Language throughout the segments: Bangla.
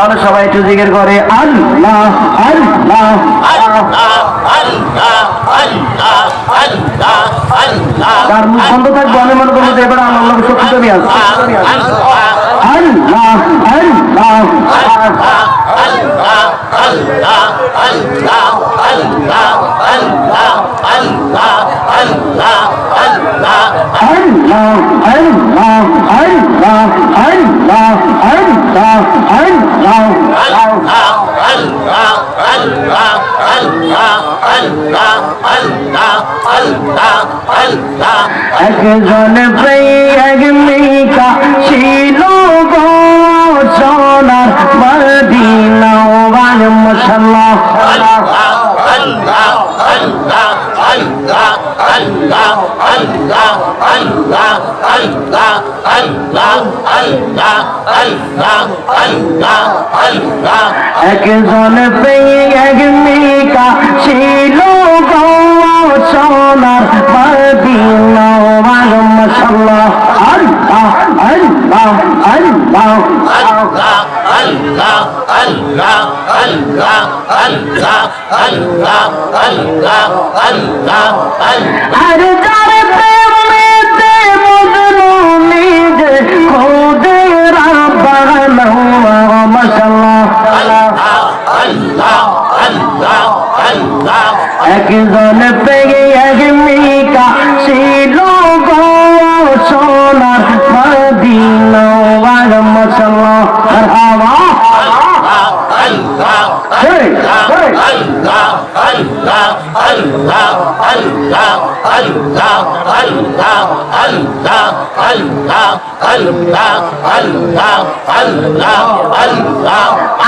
তাহলে সবাই একটু জিজ্ঞেস করে, আল্লাহ আল্লাহ তার মুখ বন্ধ থাকবে, আমি মনে করব যে এবার আমার লোক সত্যি শক্তি কমে আসছে আল্লাহ আল্লাহ আল্লাহ। আল্লাহ আল্লাহ আল্লাহ আল্লাহ আল্লাহ। একজন এক মেয়েটা ছিল গো সোনার মদিনা মুসল্লা। আল্লাহ আল্লাহ আল্লাহ ওয়াল মশাল্লাহ একজন পেয়ে এক মেকা ছিল গো। সোনার মদিনা ওয়াল মশাল্লাহ আল্লাহ আল্লাহ আল্লাহ। আর যার প্রেমেতে মজনু নিজে, খুদে রাব্বানা মাশাআল্লাহ। একজন পেয়ে অগ্নিকা ছিল গো সোনার মদিনার মশলা হাওয়া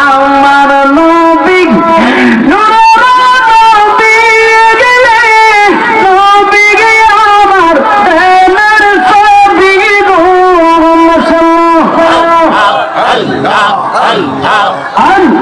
আমার নবী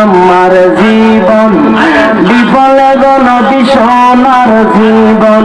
আমার জীবন বিফলে গণ বিশনার জীবন।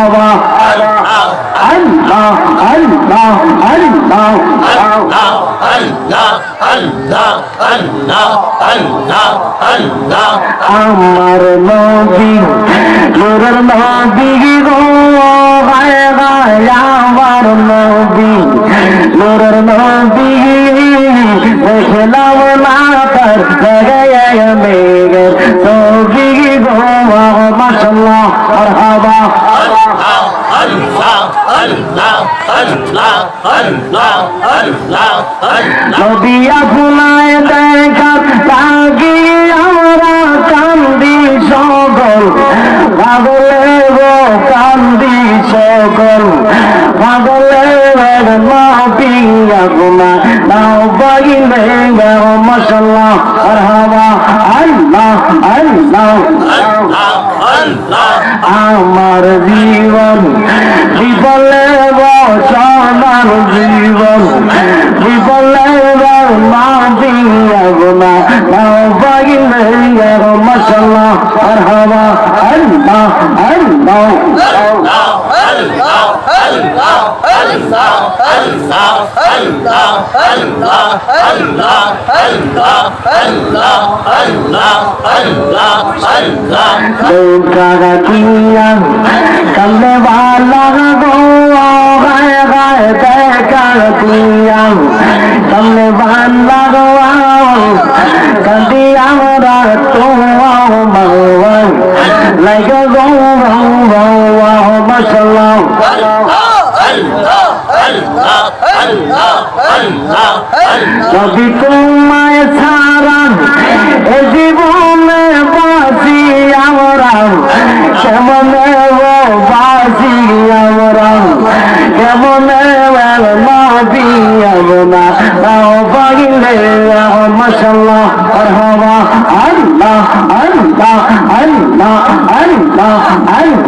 আর হাওয়া আল্লাহ আল্লাহ আল্লাহ আমার নবী নূরের নবী গো গায় গায় আমার নবী নূরের নবী মাশাল্লাহ মারহাবা আল্লাহ আল্লাহ আমার জীবন বিপলে বসানার জীবন বিপলে মা দিয়া গোনা না বাগিন الله مرحبا الله الله कमले वाला गो गाय गाय तय कर दिया like a bow, bow, bow, wow, mashallah. যদি তোমায় ছাড়া এ জীবনে বাসি আমরা কেমনে বাসি আমরা কেমনে মাবি আমরা পাগিলে মাসাল্লাহ আল্লাহ আল্লাহ আল্লাহ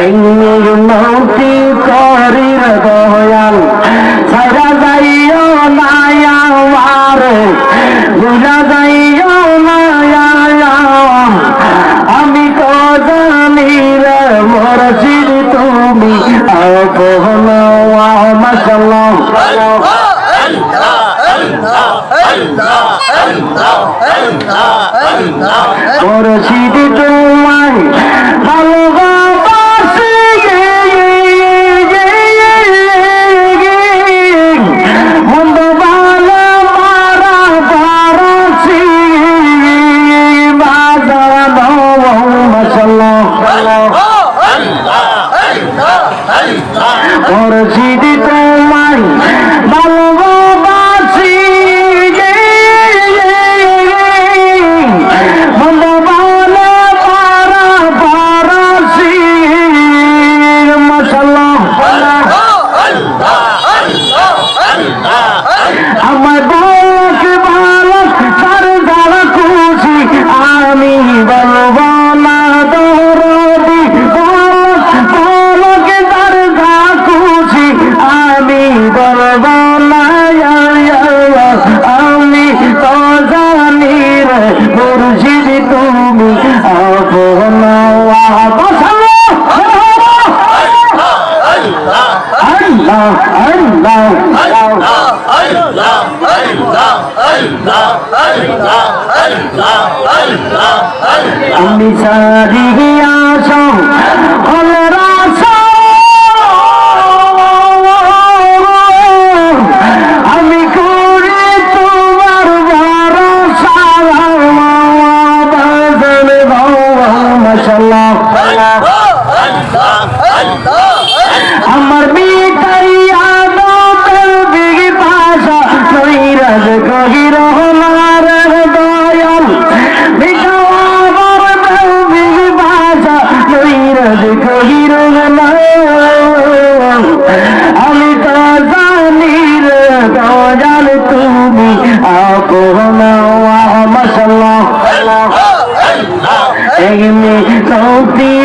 এই মৌতি করির দয়াল আল্লাহ আল্লাহ আল্লাহ আল্লাহ আল্লাহ আল্লাহ আল্লাহ আল্লাহ আল্লাহ আমি সারি আসো আমার বিটা Okay.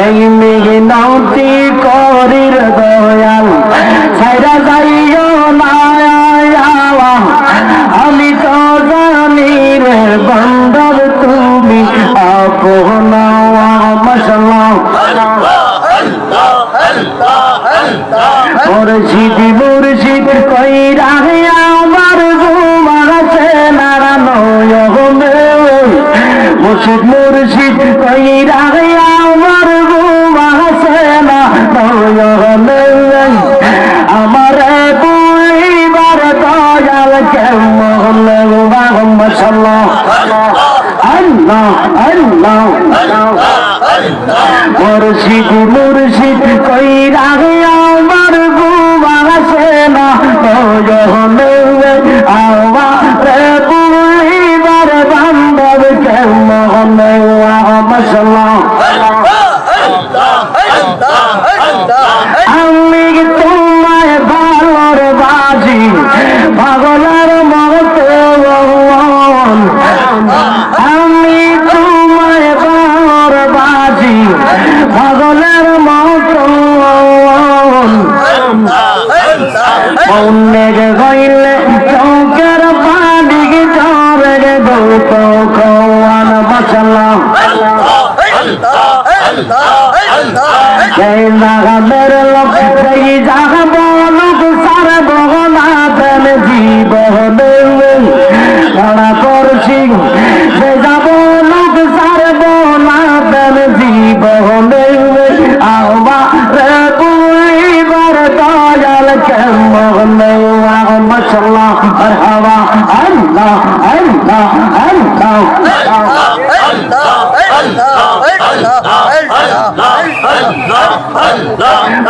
এই মেঘে নাউতি করির দয়াল ছাইরা যাইও না। আমি তো জানি রে বন্দর তুমি আপনা মশাল্লাহ মুর্শিদ মুর্শিদ কই আমার কই اللهم صل الله الله الله مرشد مرشد কইরা গয়া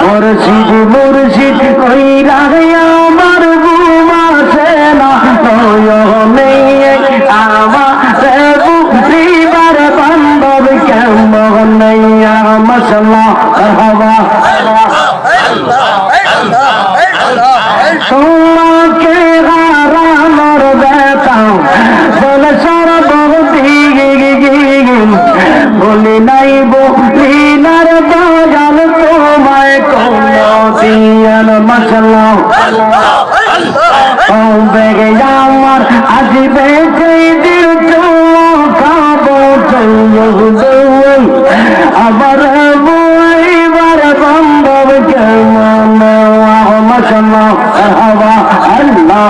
মুর্শিদ মুর্শিদ কই রাগে আমার বুমা সেনা তোয় মেয়ে আমার বুদ্ধিবার বান্ধব কেমন নাইয়া মশলা হওয়া তোমার